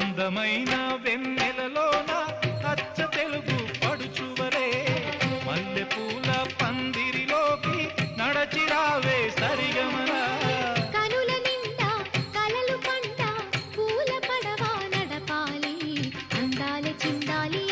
అందమైన వెన్నెలలోన అచ్చ తెలుగు పడుచువరే మల్లెపూల పందిరిలోకి నడచిరావే సరిగమరా కనుల నిండా కలలు పంట పూల పడవ నడపాలి. అందాల చిందాలి